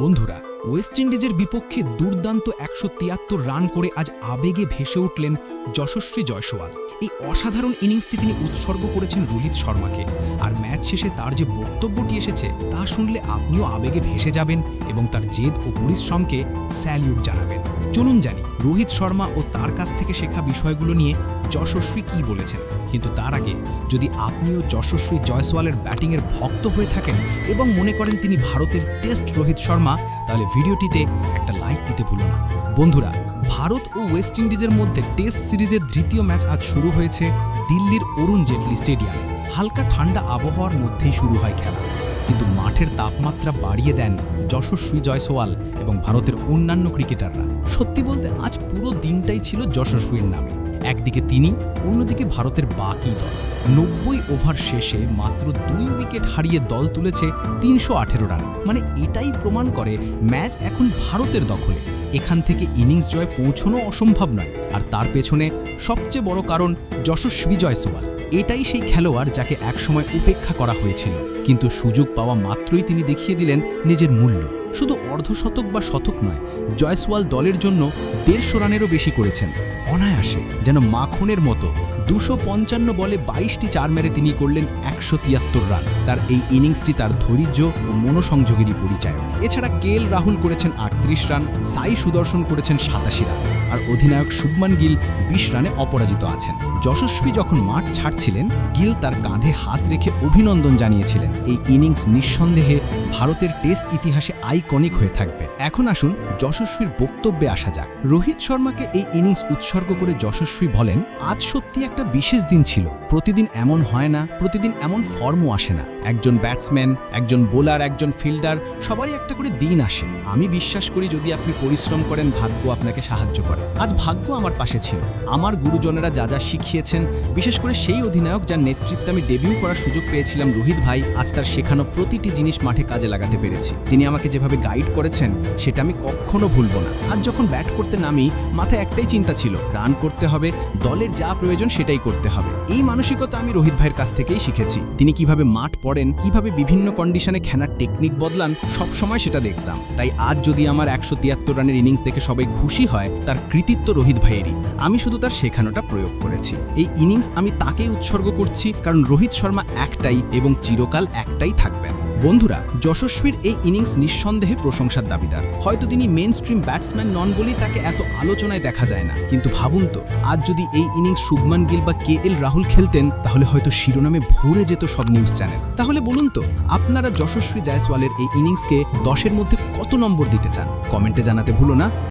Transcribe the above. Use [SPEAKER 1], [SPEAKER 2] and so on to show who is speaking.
[SPEAKER 1] বন্ধুরা ওয়েস্ট ইন্ডিজের বিপক্ষে দুর্দান্ত একশো তিয়াত্তর রান করে আজ আবেগে ভেসে উঠলেন যশস্বী জয়সওয়াল। এই অসাধারণ ইনিংসটি তিনি উৎসর্গ করেছেন রোহিত শর্মাকে। আর ম্যাচ শেষে তার যে বক্তব্যটি এসেছে, তা শুনলে আপনিও আবেগে ভেসে যাবেন এবং তার জেদ ও পরিশ্রমকে স্যালিউট জানাবেন। চলুন জানি, রোহিত শর্মা ও তার কাছ থেকে শেখা বিষয়গুলো নিয়ে যশস্বী কি বলেছেন। কিন্তু তার আগে, যদি আপনিও যশস্বী জয়সওয়ালের ব্যাটিংয়ের ভক্ত হয়ে থাকেন এবং মনে করেন তিনি ভারতের টেস্ট রোহিত শর্মা, তাহলে ভিডিওটিতে একটা লাইক দিতে ভুলো না। বন্ধুরা, ভারত ও ওয়েস্ট ইন্ডিজের মধ্যে টেস্ট সিরিজের তৃতীয় ম্যাচ আজ শুরু হয়েছে দিল্লির অরুণ জেটলি স্টেডিয়ামে। হালকা ঠান্ডা আবহাওয়ার মধ্যেই শুরু হয় খেলা। কিন্তু মাঠের তাপমাত্রা বাড়িয়ে দেন যশস্বী জয়সওয়াল এবং ভারতের অন্যান্য ক্রিকেটাররা। সত্যি বলতে আজ পুরো দিনটাই ছিল যশস্বীর নামে। একদিকে তিনি, অন্যদিকে ভারতের বাকি দল। নব্বই ওভার শেষে মাত্র দুই উইকেট হারিয়ে দল তুলেছে তিনশো আঠেরো রান। মানে এটাই প্রমাণ করে ম্যাচ এখন ভারতের দখলে। এখান থেকে ইনিংস জয় পৌঁছনো অসম্ভব নয়। আর তার পেছনে সবচেয়ে বড় কারণ যশস্বী জয়সওয়াল। এটাই সেই খেলোয়াড় যাকে একসময় উপেক্ষা করা হয়েছিল। কিন্তু সুযোগ পাওয়া মাত্রই তিনি দেখিয়ে দিলেন নিজের মূল্য। শুধু অর্ধশতক বা শতক নয়, জয়সওয়াল দলের জন্য দেড়শো রানেরও বেশি করেছেন। অনায়াসে, যেন মাখনের মতো দুশো পঞ্চান্ন বলে বাইশটি চার মেরে তিনি করলেন একশো তিয়াত্তর রান। তার এই ইনিংসটি তার ধৈর্য ও মনোসংযোগেরই পরিচায়ক। এছাড়া কেএল রাহুল করেছেন আটত্রিশ রান, সাই সুদর্শন করেছেন সাতাশি রান। আর অধিনায়ক শুভমান গিল বিশ রানে অপরাজিত আছেন। যশস্বী যখন মাঠ ছাড়ছিলেন, গিল তার কাঁধে হাত রেখে অভিনন্দন জানিয়েছিলেন। এই ইনিংস নিঃসন্দেহে ভারতের টেস্ট ইতিহাসে আইকনিক হয়ে থাকবে। এখন আসুন যশস্বীর বক্তব্যে আসা যাক। রোহিত শর্মাকে এই ইনিংস উৎসর্গ করে যশস্বী বলেন, আজ সত্যি একটা বিশেষ দিন ছিল। প্রতিদিন এমন হয় না, প্রতিদিন এমন ফর্মও আসে না। একজন ব্যাটসম্যান, একজন বোলার, একজন ফিল্ডার, সবারই একটা করে দিন আসে। আমি বিশ্বাস করি যদি আপনি পরিশ্রম করেন, ভাগ্য আপনাকে সাহায্য করে। আজ ভাগ্য আমার পাশে ছিল। আমার গুরুজনেরা যা যা শিখিয়েছেন, বিশেষ করে সেই অধিনায়ক যার নেতৃত্বে আমি ডেবিউ করার সুযোগ পেয়েছিলাম রোহিত ভাই, আজ তার শেখানো প্রতিটি জিনিস মাঠে কাজে লাগাতে পেরেছি। তিনি আমাকে যেভাবে গাইড করেছেন, সেটা আমি কখনো ভুলব না। আজ যখন ব্যাট করতে নামি, মাথায় একটাই চিন্তা ছিল রান করতে হবে, দলের যা প্রয়োজন সেটাই করতে হবে। এই মানসিকতা আমি রোহিত ভাইয়ের কাছ থেকেই শিখেছি। তিনি কীভাবে মাঠ পড়েন, কীভাবে বিভিন্ন কন্ডিশনে খেলার টেকনিক বদলান, সবসময় সেটা দেখতাম। তাই আজ যদি আমার একশো তিয়াত্তর রানের ইনিংস দেখে সবাই খুশি হয়, তার কৃতিত্ব রোহিত ভাইয়েরই। আমি শুধু তার শেখানোটা প্রয়োগ করেছি। এই ইনিংস আমি তাকেই উৎসর্গ করছি কারণ রোহিত শর্মা একটাই এবং চিরকাল একটাই থাকবেন। বন্ধুরা, যশস্বীর এই ইনিংস নিঃসন্দেহে প্রশংসার দাবিদার। হয়তো তিনি মেন স্ট্রিম ব্যাটসম্যান নন বলেই তাকে এত আলোচনায় দেখা যায় না। কিন্তু ভাবুন তো, আজ যদি এই ইনিংস শুভমান গিল বা কে এল রাহুল খেলতেন, তাহলে হয়তো শিরোনামে ভরে যেত সব নিউজ চ্যানেল। তাহলে বলুন তো, আপনারা যশস্বী জয়সওয়ালের এই ইনিংসকে দশের মধ্যে কত নম্বর দিতে চান? কমেন্টে জানাতে ভুলো না।